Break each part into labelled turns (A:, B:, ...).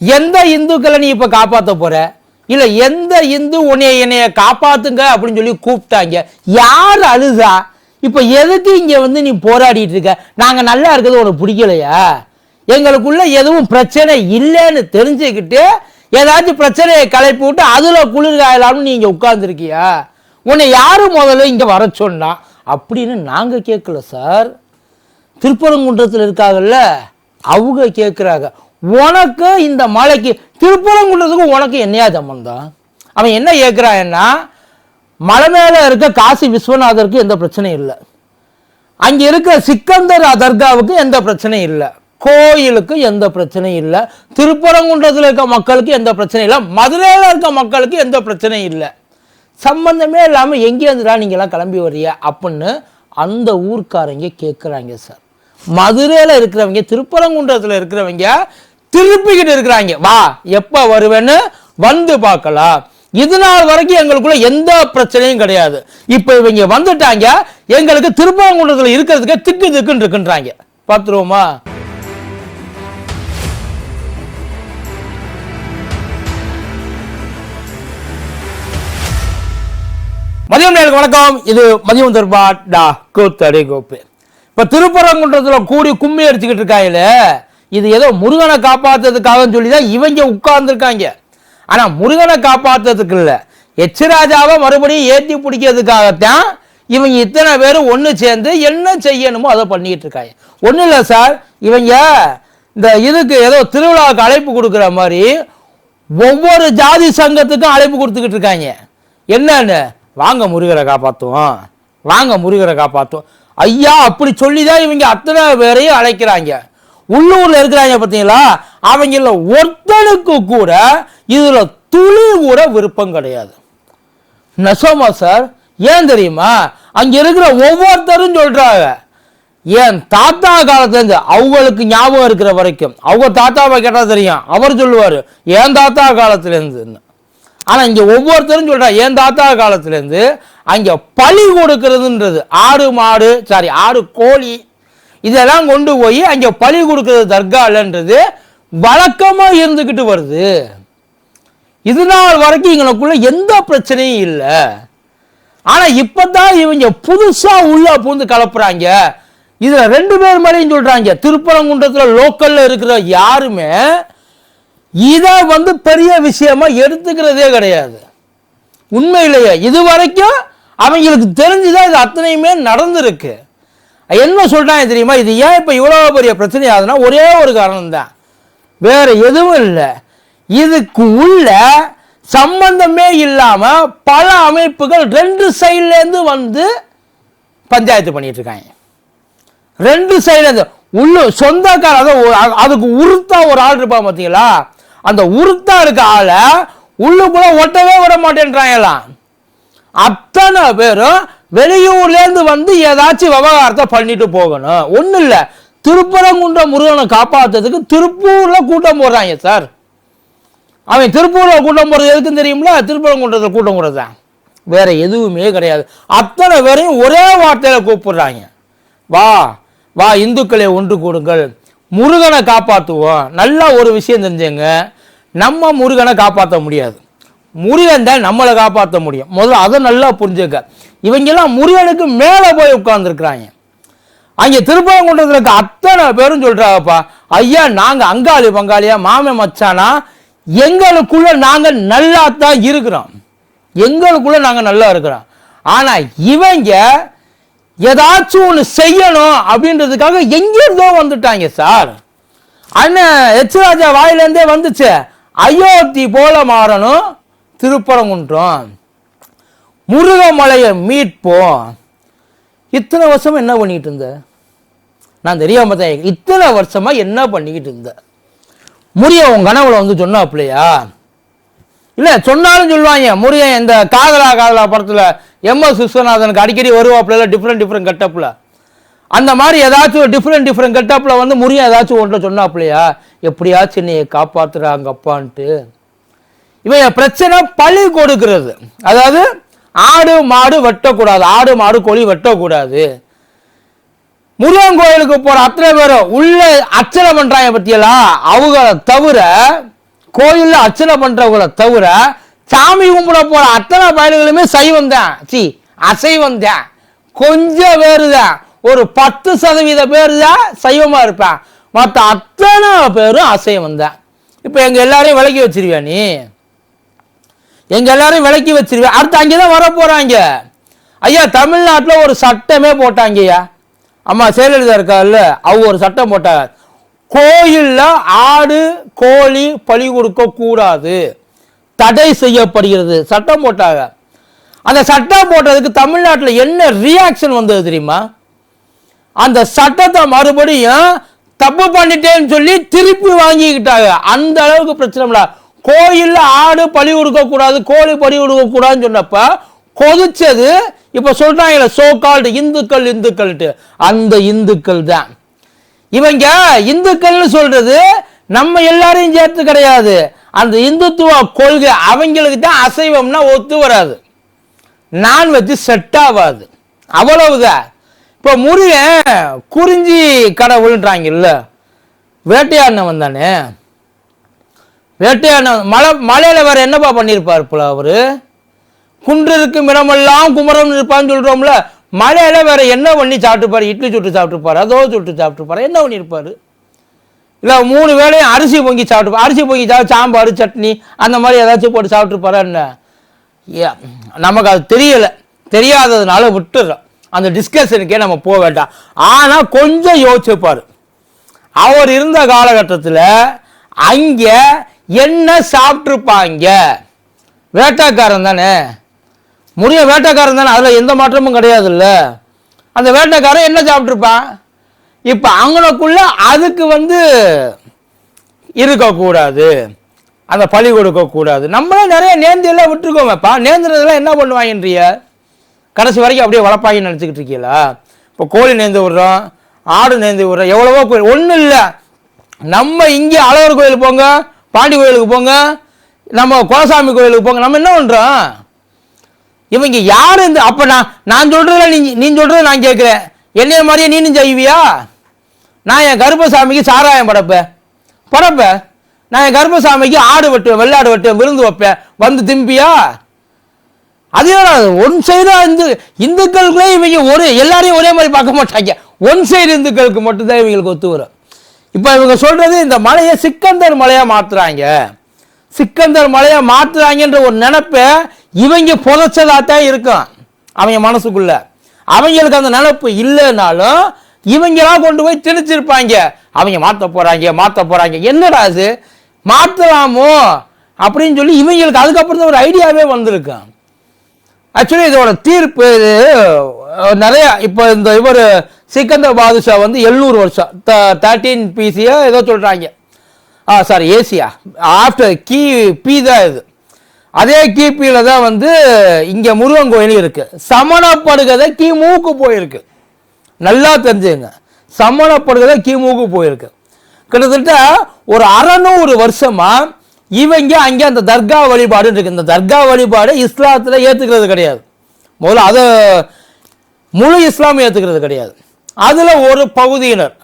A: எந்த இந்துக்களை நீ இப்ப காப்பாத்த போற? இல்ல எந்த இந்து உன்னைய என்னைய காப்பாத்துங்க அப்படின்னு சொல்லி கூப்பிட்டாங்க. யார் அழுதா? இப்ப எதுக்கு இங்க வந்து நீ போராடிட்டு இருக்க? நாங்க நல்லா இருக்கிறது உனக்கு பிடிக்கலையா? எங்களுக்குள்ள எதுவும் பிரச்சனை இல்லைன்னு தெரிஞ்சுக்கிட்டு ஏதாச்சும் பிரச்சனையை கிளப்பி விட்டு அதுல குளிர் காயலாம்னு நீங்க உட்கார்ந்துருக்கியா? உன்னை யாரு முதல்ல இங்க வர சொன்னா? அப்படின்னு நாங்க கேட்கல சார். திருப்பரங்குன்றத்தில் இருக்காங்கல்ல அவங்க கேட்குறாங்க உனக்கு இந்த மலைக்கு திருப்பரங்குன்றதுக்கும் உனக்கு என்னையா சம்பந்தம்? அவன் என்ன கேட்குறான்னா மலை மேலே இருக்க காசி விஸ்வநாதருக்கு எந்த பிரச்சனையும் இல்லை. அங்கே இருக்க சிக்கந்தர் தர்காவுக்கு எந்த பிரச்சனையும் இல்லை. கோயிலுக்கு எந்த பிரச்சனையும் இல்லை. திருப்பரங்குன்றத்தில் இருக்க மக்களுக்கு எந்த பிரச்சனையும் இல்லை. மதுரையில் இருக்க மக்களுக்கு எந்த பிரச்சனையும் இல்லை. சம்பந்தமே இல்லாமல் எங்கேருந்துடா நீங்களாம் கிளம்பி வர்றியா அப்படின்னு அந்த ஊர்க்காரங்க கேட்குறாங்க சார். மதுரையில் இருக்கிறவங்க திருப்பரங்குன்றத்தில் இருக்கிறவங்க திருப்பிக்கிட்டு இருக்கிறாங்க. வா எப்போ வருவேன்னு வந்து பார்க்கலாம். இது நாள் வரைக்கும் எங்களுக்குள்ள எந்த பிரச்சனையும் கிடையாது. இப்போ இவங்க வந்துட்டாங்க எங்களுக்கு திருப்பரங்குன்றத்தில் இருக்கிறதுக்கு திக்கு திக்குன்னு இருக்குன்றாங்க. பார்த்துருவோமா மதியம் நேருக்கு வணக்கம். இது மதியம் தர்பா டா கூத்தடி கோப்பு. இப்ப திருப்பரங்குன்றத்துல கூடி கும்மி அடிச்சுக்கிட்டு இருக்காங்களே இது ஏதோ முருகனை காப்பாற்றுறதுக்காகன்னு சொல்லி தான் இவங்க உட்கார்ந்துருக்காங்க. ஆனால் முருகனை காப்பாற்றுறதுக்கு இல்லை. எச்சராஜாவை மறுபடியும் ஏற்றி பிடிக்கிறதுக்காகத்தான் இவங்க இத்தனை பேரும் ஒன்று சேர்ந்து என்ன செய்யணுமோ அதை பண்ணிக்கிட்டு இருக்காங்க. ஒன்றும் இல்லை சார் இவங்க இந்த இதுக்கு ஏதோ திருவிழாவுக்கு அழைப்பு கொடுக்குற மாதிரி ஒவ்வொரு ஜாதி சங்கத்துக்கும் அழைப்பு கொடுத்துக்கிட்டு இருக்காங்க. என்னன்னு? வாங்க முருகரை காப்பாற்றுவோம் வாங்க முருகரை காப்பாற்றுவோம் ஐயா அப்படி சொல்லி தான் இவங்க அத்தனை பேரையும் அழைக்கிறாங்க. உள்ளூரில் இருக்கிறாங்க பார்த்தீங்களா? அவங்கள ஒருத்தனுக்கு கூட இதில் துளி கூட விருப்பம் கிடையாது. நெசோமா சார்? ஏன் தெரியுமா? அங்கே இருக்கிற ஒவ்வொருத்தரும் சொல்கிறாங்க ஏன் தாத்தா காலத்துலேருந்து அவங்களுக்கு ஞாபகம் இருக்கிற வரைக்கும். அவங்க தாத்தாவை கேட்டால் தெரியும். அவர் சொல்லுவார் என் தாத்தா காலத்துலேருந்து ஆனால் இங்கே ஒவ்வொருத்தரும் சொல்றா என் தாத்தா காலத்துலேருந்து அங்கே பழி கொடுக்கறதுன்றது ஆடு மாடு சாரி ஆடு கோழி இதெல்லாம் கொண்டு போய் அங்கே பழி கொடுக்குறது தர்காலன்றது வழக்கமாக இருந்துக்கிட்டு வருது. இது நாள் வரைக்கும் எங்களுக்குள்ள எந்த பிரச்சனையும் இல்லை. ஆனால் இப்போ தான் இவங்க புதுசாக உள்ளே பூந்து கலப்புறாங்க. இதில் ரெண்டு பேர் மேலேயும் சொல்கிறாங்க திருப்பரங்குன்றத்தில் லோக்கலில் இருக்கிற யாருமே இதை வந்து பெரிய விஷயமா எடுத்துக்கிறதே கிடையாது. உண்மையிலேயே இது வரைக்கும் அவங்களுக்கு தெரிஞ்சுதான் இது அத்தனையுமே நடந்திருக்கு. என்ன சொல்கிறாங்க தெரியுமா? இது ஏன் இப்போ இவ்வளோ பெரிய பிரச்சனை ஆகுதுன்னா ஒரே ஒரு காரணம் தான் வேறு எதுவும் இல்லை. இதுக்கு உள்ள சம்பந்தமே இல்லாமல் பல அமைப்புகள் ரெண்டு சைட்லேருந்து வந்து பஞ்சாயத்து பண்ணிகிட்டு இருக்காங்க. ரெண்டு சைட்லேருந்து உள்ள சொந்தக்கார அதாவது அதுக்கு உருத்தா ஒரு ஆள் இருப்பான் பார்த்தீங்களா அந்த உருத்தா இருக்க ஆளை உள்ளுக்குள்ள ஒட்டவே விட மாட்டேன்றாங்களாம். அத்தனை பேரும் வெளியூர்லேருந்து வந்து ஏதாச்சும் விவகாரத்தை பண்ணிட்டு போகணும். ஒன்றும் இல்லை. திருப்பரங்குன்ற முருகனை காப்பாற்றுறதுக்கு திருப்பூரில் கூட்டம் போடுறாங்க சார். அவன் திருப்பூரில் கூட்டம் போடுறது எதுக்குன்னு தெரியுங்களா திருப்பரங்குன்றத்தில் கூட்டம் போடுறது? தான் வேற எதுவுமே கிடையாது. அத்தனை பேரையும் ஒரே வார்த்தையில் கூப்பிடுறாங்க. வா வா இந்துக்களை ஒன்று கூடுங்கள். முருகனை காப்பாற்றுவோம் நல்லா ஒரு விஷயம் தெரிஞ்சுங்க. நம்ம முருகனை காப்பாற்ற முடியாது. முருகன் தான் நம்மளை காப்பாற்ற முடியும். முதல்ல அதை நல்லா புரிஞ்சுக்க. இவங்கெல்லாம் முருகனுக்கு மேலே போய் உட்கார்ந்துருக்குறாங்க. அங்கே திருப்பரங்குன்றத்தில் இருக்க அத்தனை பேரும் சொல்கிறாங்கப்பா ஐயா நாங்கள் அங்காளி பங்காளியா மாமே மச்சானா? எங்களுக்குள்ள நாங்கள் நல்லா தான் இருக்கிறோம். எங்களுக்குள்ள நாங்கள் நல்லா இருக்கிறோம். ஆனால் இவங்க ஏதாச்சும் ஒன்று செய்யணும் அப்படின்றதுக்காக எங்கிருந்தோ வந்துட்டாங்க சார். அண்ணன் எச். ராஜா வாயிலேருந்தே வந்துச்சு. அயோத்தி போல மாறணும். திருப்பரங்குன்றம். முருகமலையை மீட்போம். இத்தனை வருஷமா என்ன பண்ணிட்டு இருந்த? நான் தெரியாம தான் இத்தனை வருஷமா என்ன பண்ணிக்கிட்டு இருந்த? முறிய உன் கனவுல வந்து சொன்னாப்லையா இல்ல சொன்னாலும் சொல்லுவாங்க. முருகன் இந்த காதலா காதலா படத்துல எம் எஸ் விஸ்வநாதனுக்கு அடிக்கடி வருவாப்புல டிஃப்ரெண்ட் டிஃப்ரெண்ட் கட்டப்புல. அந்த மாதிரி ஏதாச்சும் டிஃப்ரெண்ட் டிஃப்ரெண்ட் கட்டப்ல வந்து முருகன் ஏதாச்சும் ஒன்றை சொன்னாப்லையா எப்படியாச்சும் நீ காப்பாத்துறாங்க அப்பான்ட்டு. இவன் பிரச்சனை பழி கொடுக்கிறது. அதாவது ஆடு மாடு வெட்டக்கூடாது. ஆடு மாடு கோழி வெட்டக்கூடாது. முருகன் கோயிலுக்கு போற அத்தனை பேரும் உள்ள அர்ச்சனை பண்றாங்க பத்தியெல்லாம் அவங்கள தவிர கோயில்ல அர்ச்சனை பண்றவங்கள தவிர சாமி கும்பிட போற அத்தனை பயல்களுமே சைவம் தான். சி அசைவம் தான். கொஞ்சம் பேரு தான். ஒரு பத்து சதவீத பேர் தான் சைவமா இருப்பேன் மற்ற அத்தனை பேரும் அசைவம் தான். இப்போ எங்க எல்லாரையும் விலக்கி வச்சிருவியா நீ? எங்க எல்லாரும் விலக்கி வச்சிருவேன் அடுத்து அங்கேதான் வர போறாங்க. ஐயா தமிழ்நாட்டில் ஒரு சட்டமே போட்டாங்க ஐயா அம்மா செயலலிதா இருக்கார்ல அவங்க ஒரு சட்டம் போட்டாங்க. கோயில்ல ஆடு கோழி பழி கொடுக்க கூடாது. தடை செய்யப்படுகிறது. சட்டம் போட்டாங்க. அந்த சட்டம் போட்டதுக்கு தமிழ்நாட்டில் என்ன ரியாக்ஷன் வந்தது தெரியுமா? அந்த சட்டத்தை மறுபடியும் தப்பு பண்ணிட்டேன்னு சொல்லி திருப்பி வாங்கிக்கிட்டாங்க. அந்த அளவுக்கு பிரச்சனை இல்லை கோயிலில் ஆடு பழி கொடுக்க கூடாது கோழி பழி கொடுக்க கூடாதுன்னு சொன்னப்ப கொதிச்சது இப்போ சொல்றாங்கல்ல சோ கால்டு இந்துக்கள் இந்துக்கள்ட்டு அந்த இந்துக்கள் தான். இவங்க இந்துக்கள்னு சொல்றது நம்ம எல்லாரையும் சேர்த்து கிடையாது. அந்த இந்துத்துவ கொள்கை அவங்களுக்கு தான் அசைவம்னா ஒத்து வராது. நான்வெஜ் செட் ஆகாது. அவ்வளவுதான். இப்போ முருகன் குறிஞ்சி கடவுள்ன்றாங்கல்ல வேட்டையாடினவன் தானே. வேட்டையாடினவன் மலை மலையில் வேற என்னப்பா பண்ணியிருப்பார் போல அவரு? குன்று இருக்கும் இடமெல்லாம் குமரம் இருப்பான்னு சொல்றோம்ல மலையில வேற என்ன பண்ணி சாப்பிட்டுப்பாரு? இட்லி சுட்டு சாப்பிட்டுப்பாரு? தோசை சுட்டு சாப்பிட்டுப்பாரு? என்ன பண்ணியிருப்பாரு இல்லை மூணு வேளையும் அரிசி பொங்கி சாப்பிட்டு அரிசி பொங்கி சாப்பிட்டு சாம்பார் சட்னி அந்த மாதிரி ஏதாச்சும் போட்டு சாப்பிட்டுப்பாரா என்ன? நமக்கு அது தெரியலை. தெரியாததுனால விட்டுறோம். அந்த டிஸ்கஷனுக்கே நம்ம போக வேண்டாம். ஆனால் கொஞ்சம் யோசிச்சுப்பார். அவர் இருந்த காலகட்டத்தில் அங்கே என்ன சாப்பிட்ருப்பாங்க வேட்டாக்காரன் தானே. முறிய வேட்டைக்காரன் தானே. அதில் எந்த மாற்றமும் கிடையாதுல்ல. அந்த வேட்டைக்காரன் என்ன சாப்பிட்ருப்பான் இப்போ அங்கனக்குள்ள அதுக்கு வந்து இருக்கக்கூடாது. அந்த பழி கொடுக்கக்கூடாது. நம்மளும் நிறைய நேந்தியெல்லாம் விட்டுருக்கோமேப்பா. நேந்திரதெல்லாம் என்ன பண்ணுவாங்கன்றிய கடைசி வரைக்கும் அப்படியே வளர்ப்பாங்கன்னு நினச்சிக்கிட்டு இருக்கீங்களா? இப்போ கோழி நேர்ந்து விடுறோம் ஆடு நேர்ந்து விடுறோம் எவ்வளவோ கோயில் ஒன்றும் இல்லை. நம்ம இங்கே அழகர் கோயில் போங்க. பாண்டி கோயிலுக்கு போங்க நம்ம குலசாமி கோயிலுக்கு போங்க நம்ம என்ன பண்ணுறோம் இவங்க யார் இந்த அப்போ நான் நான் சொல்கிறதில்ல நீ நீ சொல்கிறத நான் கேட்குறேன். என்னைய மாதிரியே நீனும் செய்வியா நான் என் கருப்பசாமிக்கு சாராயம் படைப்பேன். படைப்பேன். நான் என் கருப்பசாமிக்கு ஆடு வெட்டுவேன் வெள்ளாடு வெட்டுவேன் விருந்து வைப்பேன். வந்து திம்பியா? அதே ஒன் சைடா இந்து இந்துக்களுக்குள்ளே இவங்க ஒரு எல்லாரையும் ஒரே மாதிரி பார்க்க மாட்டாங்க. ஒன் சைடு இந்துக்களுக்கு மட்டும்தான் இவங்களுக்கு ஒத்து வரும். இப்போ இவங்க சொல்றது இந்த மலையை சிக்கந்தர் மலையாக மாற்றுறாங்க சிக்கந்தர் மலையாக மாற்றுறாங்கன்ற ஒரு நினப்பை இவங்க புதைச்சதா தான் இருக்கும் அவங்க மனசுக்குள்ள. அவங்களுக்கு அந்த நினைப்பு இல்லைனாலும் இவங்களாம் கொண்டு போய் திணிச்சிருப்பாங்க. அவங்க மாற்ற போகிறாங்க மாற்ற போகிறாங்க என்னடா அது மாற்றலாமோ அப்படின்னு சொல்லி இவங்களுக்கு அதுக்கப்புறம் தான் ஒரு ஐடியாவே வந்திருக்கும் ஆக்சுவலி இதோட தீர்ப்பு நிறையா இப்போ இந்த இவர் சிக்கந்தர் பாதுஷா வந்து எழுநூறு வருஷம். தேர்ட்டீன் பிசியா ஏதோ சொல்கிறாங்க ஆ சாரி ஏசியா ஆஃப்டர் கி பி தான் இது. அதே கிபியில் தான் வந்து இங்கே முருகன் கோயில் இருக்குது சமணப்படுகதை கிமுக்கு போயிருக்கு. நல்லா தெரிஞ்சுங்க. சமணப்படுகதை கிமுக்கு போயிருக்கு. கிட்டத்தட்ட ஒரு அறநூறு வருஷமாக இவங்க அங்கே அந்த தர்கா வழிபாடு இருக்கு. இந்த தர்கா வழிபாடு இஸ்லாத்தில் ஏற்றுக்கிறது கிடையாது. முதல்ல அதை முழு இஸ்லாம் ஏற்றுக்கிறது கிடையாது. அதில் ஒரு பகுதியினர்.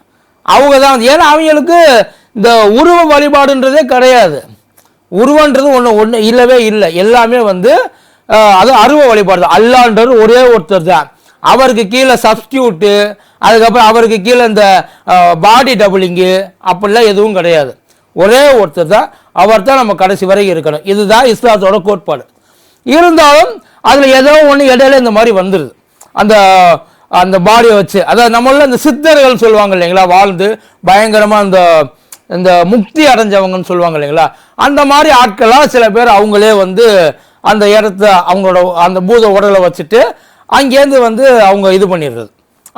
A: அவங்க தான். ஏன்னா அவங்களுக்கு இந்த உருவ வழிபாடுன்றதே கிடையாது. உருவன்றது ஒன்று ஒன்று இல்லவே இல்லை. எல்லாமே வந்து அது அருவ வழிபாடு தான் அல்லான்றது ஒரே ஒருத்தர் தான். அவருக்கு கீழே சப்ஸ்டியூட்டு அதுக்கப்புறம் அவருக்கு கீழே இந்த பாடி டபுளிங்கு அப்படிலாம் எதுவும் கிடையாது. ஒரே ஒருத்தர் தான். அவர் தான் நம்ம கடைசி வரைக்கும் இருக்கணும். இதுதான் இஸ்லாத்தோட கோட்பாடு. இருந்தாலும் அதில் ஏதோ ஒன்று இடையில இந்த மாதிரி வந்துடுது அந்த அந்த பாடியை வச்சு அதாவது நம்மள இந்த சித்தர்கள் சொல்லுவாங்க இல்லைங்களா வாழ்ந்து பயங்கரமாக அந்த இந்த முக்தி அடைஞ்சவங்கன்னு சொல்லுவாங்க இல்லைங்களா அந்த மாதிரி ஆட்களாக சில பேர் அவங்களே வந்து அந்த இடத்த அவங்களோட அந்த பூத உடலை வச்சுட்டு அங்கேருந்து வந்து அவங்க இது பண்ணிடுறது.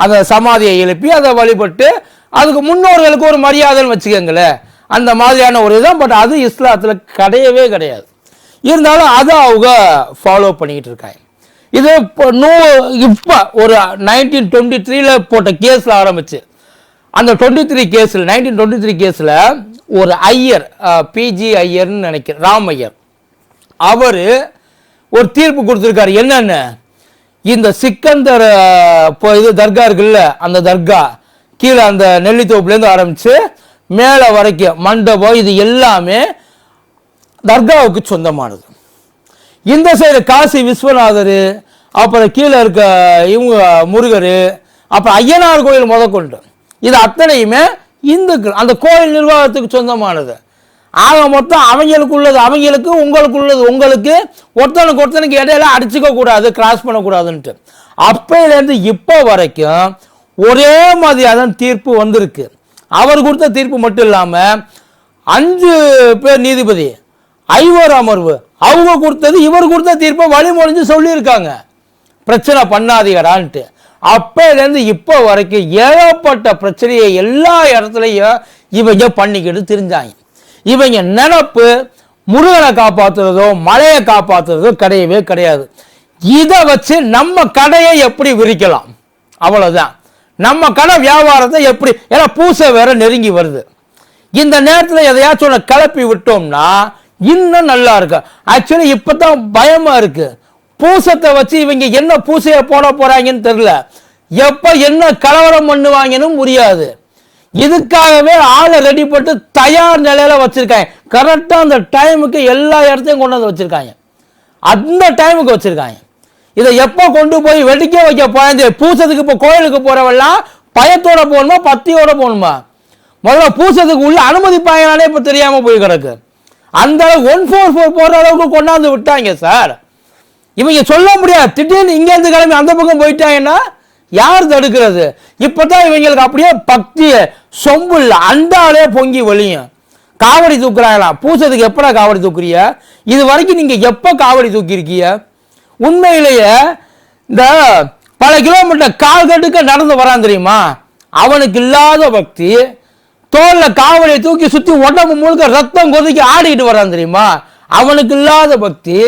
A: அந்த சமாதியை எழுப்பி அதை வழிபட்டு அதுக்கு முன்னோர்களுக்கு ஒரு மரியாதைன்னு வச்சுக்கோங்களேன். அந்த மாதிரியான ஒரு இதுதான் பட் அது இஸ்லாத்தில் கிடையவே கிடையாது. இருந்தாலும் அதை அவங்க ஃபாலோ பண்ணிக்கிட்டு இருக்காங்க. இது இப்போ நூ இப்போ ஒரு நைன்டீன் டுவெண்ட்டி த்ரீல போட்ட கேஸில் ஆரம்பிச்சு. அந்த டுவெண்ட்டி த்ரீ கேஸில் நைன்டீன் டுவெண்ட்டி த்ரீ கேஸில் ஒரு ஐயர் பிஜி ஐயர்னு நினைக்கிறேன் ராம் ஐயர். அவர் ஒரு தீர்ப்பு கொடுத்துருக்காரு. என்னென்ன? இந்த சிக்கந்தர் இப்போ இது தர்கா இருக்குல்ல அந்த தர்கா கீழே அந்த நெல்லித்தோப்புலேருந்து ஆரம்பித்து மேலே வரைக்கும் மண்டபம் இது எல்லாமே தர்காவுக்கு சொந்தமானது. இந்த சைடு காசி விஸ்வநாதர் அப்புறம் கீழே இருக்க இவங்க முருகர் அப்புறம் ஐயனார் கோயில் முதற்கொண்டு இது அத்தனையுமே இந்துக்கள் அந்த கோயில் நிர்வாகத்துக்கு சொந்தமானது. ஆக மொத்தம் அவங்களுக்கு உள்ளது அவங்களுக்கு உங்களுக்கு உள்ளது உங்களுக்கு ஒருத்தனுக்கு ஒருத்தனுக்கு இடையில அடிச்சுக்க கூடாது கிராஸ் பண்ணக்கூடாதுன்ட்டு. அப்பையிலேருந்து இப்போ வரைக்கும் ஒரே மாதிரியான தீர்ப்பு வந்திருக்கு. அவர் கொடுத்த தீர்ப்பு மட்டும் இல்லாமல் அஞ்சு பேர் நீதிபதி ஐவர் அமர்வு அவங்க கொடுத்தது இவர் கொடுத்த தீர்ப்பை வழிமொழிஞ்சு சொல்லியிருக்காங்க. பிரச்சனை பண்ணாதீங்கடான்ட்டு. அப்போலேருந்து இப்போ வரைக்கும் ஏகப்பட்ட பிரச்சனையை எல்லா இடத்துலையும் இவங்க பண்ணிக்கிட்டு தெரிஞ்சாங்க. இவங்க நினப்பு முருகனை காப்பாற்றுறதோ மலையை காப்பாற்றுறதோ கிடையவே கிடையாது. இதை வச்சு நம்ம கடையை எப்படி விரிக்கலாம்? அவ்வளோதான் நம்ம கடை வியாபாரத்தை எப்படி ஏன்னா பூசை வேற நெருங்கி வருது. இந்த நேரத்தில் எதையாச்சும் ஒன்று கிளப்பி விட்டோம்னா இன்னும் நல்லா இருக்கும். ஆக்சுவலி இப்போ தான் பயமாக இருக்குது பூசத்தை வச்சு இவங்க என்ன பூசையை போட போறாங்கன்னு தெரியல. எப்போ என்ன கலவரம் பண்ணுவாங்கன்னு முடியாது இதுக்காகவே ஆளை ரெடி போட்டு தயார் நிலையில வச்சிருக்காங்க. கரெக்டாக அந்த டைமுக்கு எல்லா இடத்தையும் கொண்டு வந்து வச்சிருக்காங்க. அந்த டைமுக்கு வச்சிருக்காங்க. இதை எப்போ கொண்டு போய் வெடிக்க வைக்க போய் பூசத்துக்கு இப்போ கோயிலுக்கு போறவெல்லாம் பயத்தோட போகணுமா பத்தியோட போகணுமா? முதல்ல பூசத்துக்கு உள்ள அனுமதிப்பாங்கனாலே இப்போ தெரியாமல் போய் கிடக்கு. அந்த ஒன் ஃபோர் ஃபோர் போடுற அளவுக்கு கொண்டாந்து விட்டாங்க சார். இவங்க சொல்ல முடியாது. திடீர்னு இங்கேருந்து கிளம்பி அந்த பக்கம் போயிட்டாங்கன்னா யார் தடுக்கிறது? இப்பதான் இவங்களுக்கு அப்படியே பக்தி சொம்பு இல்லை அண்டாலே பொங்கி வழியும். காவடி தூக்குறாங்களாம் பூசத்துக்கு எப்படா காவடி தூக்குறிய இது வரைக்கும் நீங்க எப்போ காவடி தூக்கியிருக்கீங்க? உண்மையிலேயே இந்த பல கிலோமீட்டர் கால் கட்டுக்க நடந்து வரான் தெரியுமா? அவனுக்கு இல்லாத பக்தி. தோல்ல காவடியை தூக்கி சுத்தி உடம்பு முழுக்க ரத்தம் கொதிக்க ஆடிக்கிட்டு வரான் தெரியுமா? அவனுக்கு இல்லாத பக்தி.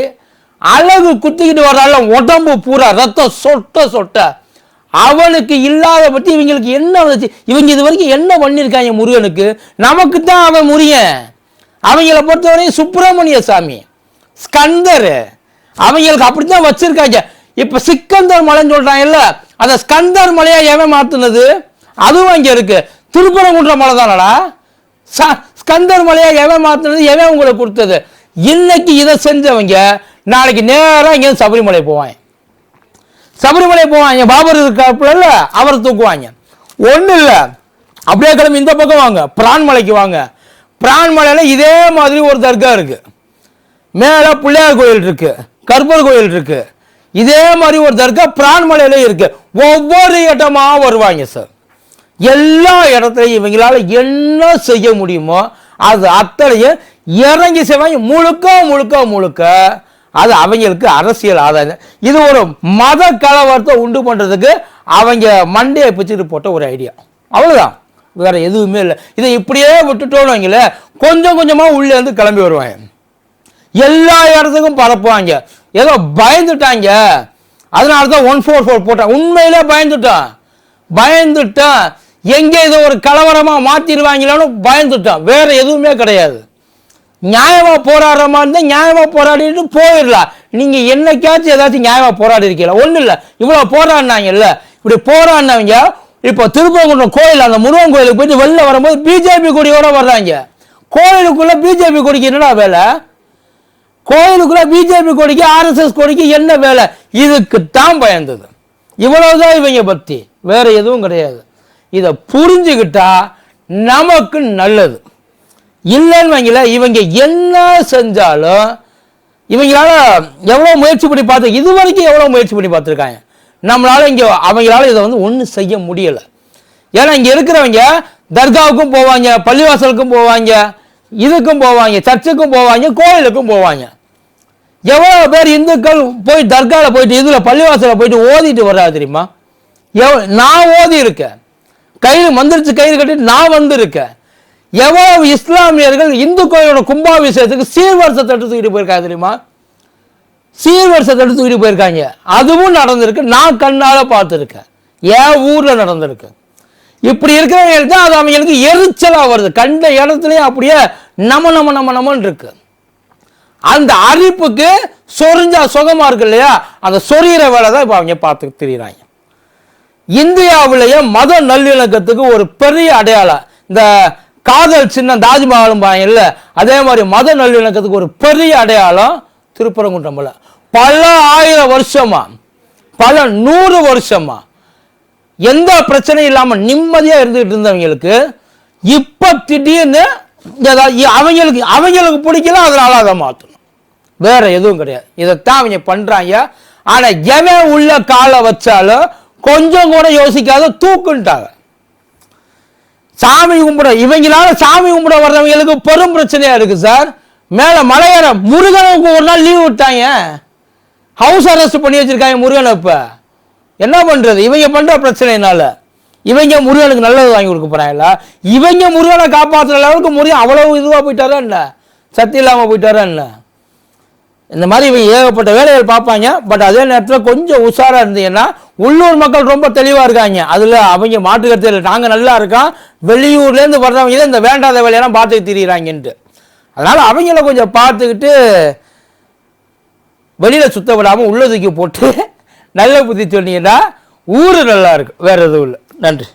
A: அழகு குத்திக்கிட்டு வர்றால உடம்பு பூரா ரத்தம் சொட்ட சொட்ட. அவனுக்கு இல்லாத பற்றி இவங்களுக்கு என்ன வந்துச்சு? இவங்க இது வரைக்கும் என்ன பண்ணியிருக்காங்க முருகனுக்கு? நமக்கு தான் அவன் முருகன். அவங்கள பொறுத்தவரையும் சுப்பிரமணிய சாமி ஸ்கந்தர். அவங்களுக்கு அப்படித்தான் வச்சிருக்காங்க. இப்போ சிக்கந்தர் மலைன்னு சொல்கிறாங்கல்ல அந்த ஸ்கந்தர் மலையாக எவன் மாற்றுனது அதுவும் அங்கே இருக்கு. திருப்பரங்குன்ற மலை தானடா? ச- ஸ்கந்தர் மலையாக எவன் மாற்றுனது எவன் உங்களுக்கு கொடுத்தது? இன்னைக்கு இதை செஞ்சவங்க நாளைக்கு நேராக இங்க சபரிமலை போவாங்க. சபரிமலை போவாங்க. பாபர் இருக்காப்புல அவரை தூக்குவாங்க. ஒன்றும் இல்லை. அப்படியே கிளம்பி இந்த பக்கம் வாங்க. பிரான்மலைக்கு வாங்க. பிரான்மலையில இதே மாதிரி ஒரு தர்கா இருக்கு. மேலே பிள்ளையார் கோயில் இருக்கு. கருப்பர் கோயில் இருக்கு. இதே மாதிரி ஒரு தர்கா பிரான்மலையில இருக்கு. ஒவ்வொரு இடமாக வருவாங்க சார் எல்லா இடத்துலையும் இவங்களால என்ன செய்ய முடியுமோ அது அத்தனையும் இறங்கி செய்வாங்க. முழுக்க முழுக்க முழுக்க அது அவங்களுக்கு அரசியல் ஆதாயம். இது ஒரு மத கலவரத்தை உண்டு பண்ணுறதுக்கு அவங்க மண்டையை பிச்சுட்டு போட்ட ஒரு ஐடியா அவ்வளோதான் வேறு எதுவுமே இல்லை. இதை இப்படியே விட்டுட்டோன்னு வைங்களேன் கொஞ்சம் கொஞ்சமாக உள்ளே இருந்து கிளம்பி வருவாங்க. எல்லா இடத்துக்கும் பரப்புவாங்க. ஏதோ பயந்துட்டாங்க. அதனால தான் ஒன் ஃபோர் ஃபோர் போட்டேன் உண்மையிலே பயந்துட்டான். பயந்துட்டான். எங்கே இதை ஒரு கலவரமாக மாற்றிடுவாங்களோன்னு பயந்துட்டான். வேறு எதுவுமே கிடையாது. நியாயமாக போராடுற மாதிரி நியாயமாக போராடிட்டு போயிடலாம். நீங்கள் என்னைக்காச்சும் ஏதாச்சும் நியாயமாக போராடி இருக்கீங்களா ஒன்றும் இல்லை. இவ்வளோ போராடினாங்கல்ல. இப்படி போராடினவங்க இப்போ திருப்பங்குன்றம் கோயில் அந்த முருகன் கோயிலுக்கு போயிட்டு வெளில வரும்போது பிஜேபி கொடியோட வர்றாங்க. கோயிலுக்குள்ளே பிஜேபி கொடிக்கு என்னடா வேலை? கோயிலுக்குள்ளே பிஜேபி கொடிக்கு ஆர்எஸ்எஸ் கொடிக்கு என்ன வேலை? இதுக்கு தான் பயந்தது. இவ்வளவுதான் இவங்க பக்தி வேற எதுவும் கிடையாது. இதை புரிஞ்சுக்கிட்டா நமக்கு நல்லது. இல்லைன்னு வைங்கள இவங்க என்ன செஞ்சாலும் இவங்களால எவ்வளோ முயற்சி பண்ணி பார்த்து இது வரைக்கும் எவ்வளோ முயற்சி பண்ணி பார்த்துருக்காங்க. நம்மளால இங்கே அவங்களால இதை வந்து ஒன்றும் செய்ய முடியலை. ஏன்னா இங்கே இருக்கிறவங்க தர்காவுக்கும் போவாங்க பள்ளிவாசலுக்கும் போவாங்க இதுக்கும் போவாங்க சர்ச்சுக்கும் போவாங்க கோயிலுக்கும் போவாங்க. எவ்வளோ பேர் இந்துக்கள் போய் தர்காவில் போயிட்டு இதில் பள்ளிவாசலில் போயிட்டு ஓதிட்டு வர்றா தெரியுமா? எவ் நான் ஓதி இருக்கேன். கயிறு மந்திரிச்சு கயிறு கட்டிட்டு நான் வந்திருக்கேன் எவ்வளவு இஸ்லாமியர்கள் இந்து கோயிலோட கும்பாபிஷேகத்துக்கு சீர்வரிசை தட்டு தூக்கிட்டு போயிருக்காங்க தெரியுமா? சீர்வரிசை தட்டு தூக்கிட்டு போயிருக்காங்க. அதுவும் நடந்திருக்கு. நான் கண்ணால் பார்த்துருக்கேன். என் ஊரில் நடந்திருக்கு. இப்படி இருக்கிறவங்களுக்கு தான் அது அவங்களுக்கு எரிச்சலாக வருது. கண்ட இடத்துலையும் அப்படியே நம நம நம நமன் இருக்கு. அந்த அரிப்புக்கு சொரிஞ்சா சுகமாக இருக்கு இல்லையா? அந்த சொரியிற வேலை தான் இப்போ அவங்க பார்த்து தெரியுறாங்க. இந்தியாவிலேயே மத நல்லிணக்கத்துக்கு ஒரு பெரிய அடையாளம். இந்த காதல் சின்னம் தாஜ்மஹாலும் இல்ல. அதே மாதிரி மத நல்லிணக்கத்துக்கு ஒரு பெரிய அடையாளம் திருப்பரங்குன்றம் மலை பல ஆயிரம் வருஷமா பல நூறு வருஷமா எந்த பிரச்சனையும் இல்லாம நிம்மதியா இருந்துகிட்டு இருந்தவங்களுக்கு இப்ப திடீர்னு ஏதாவது அவங்களுக்கு அவங்களுக்கு பிடிக்கல அதனால அதை மாற்றணும் வேற எதுவும் கிடையாது. இதைத்தான் அவங்க பண்றாங்க. ஆனா எவன் உள்ள காலை வச்சாலும் கொஞ்சம் கூட யோசிக்காத தூக்குன்ட்டாங்க. சாமி கும்பிட இவங்களால சாமி கும்பிட வர்றவங்களுக்கு பெரும் பிரச்சனையா இருக்கு சார் மேல மலையேற முருகனுக்கு ஒரு நாள் லீவ் விட்டாங்க. ஹவுஸ் அரெஸ்ட் பண்ணி வச்சிருக்காங்க முருகனை இப்ப. என்ன பண்றது? இவங்க பண்ற பிரச்சனைனால இவங்க முருகனுக்கு நல்லது வாங்கி கொடுக்க போறாங்களா? இவங்க முருகனை காப்பாற்றுற லெவலுக்கு முருகன் அவ்வளவு இதுவா போயிட்டாரா என்ன? சக்தி இல்லாம போயிட்டாரா என்ன? இந்த மாதிரி இவங்க ஏகப்பட்ட வேலைகள் பார்ப்பாங்க. பட் அதே நேரத்தில் கொஞ்சம் உஷாராக இருந்தீங்கன்னா உள்ளூர் மக்கள் ரொம்ப தெளிவாக இருக்காங்க. அதில் அவங்க மாற்றுக்கருத்து இல்லை. நாங்கள் நல்லா இருக்கோம். வெளியூர்லேருந்து வர்றவங்க இந்த வேண்டாத வேலையெல்லாம் பார்த்து திரியிறாங்கன்ட்டு. அதனால் அவங்கள கொஞ்சம் பார்த்துக்கிட்டு வெளியில் சுத்த விடாமல் உள்ளதுக்கு போட்டு நல்ல புத்தி சொன்னீங்கன்னா ஊர் நல்லா இருக்கும். வேற எதுவும் இல்லை. நன்றி.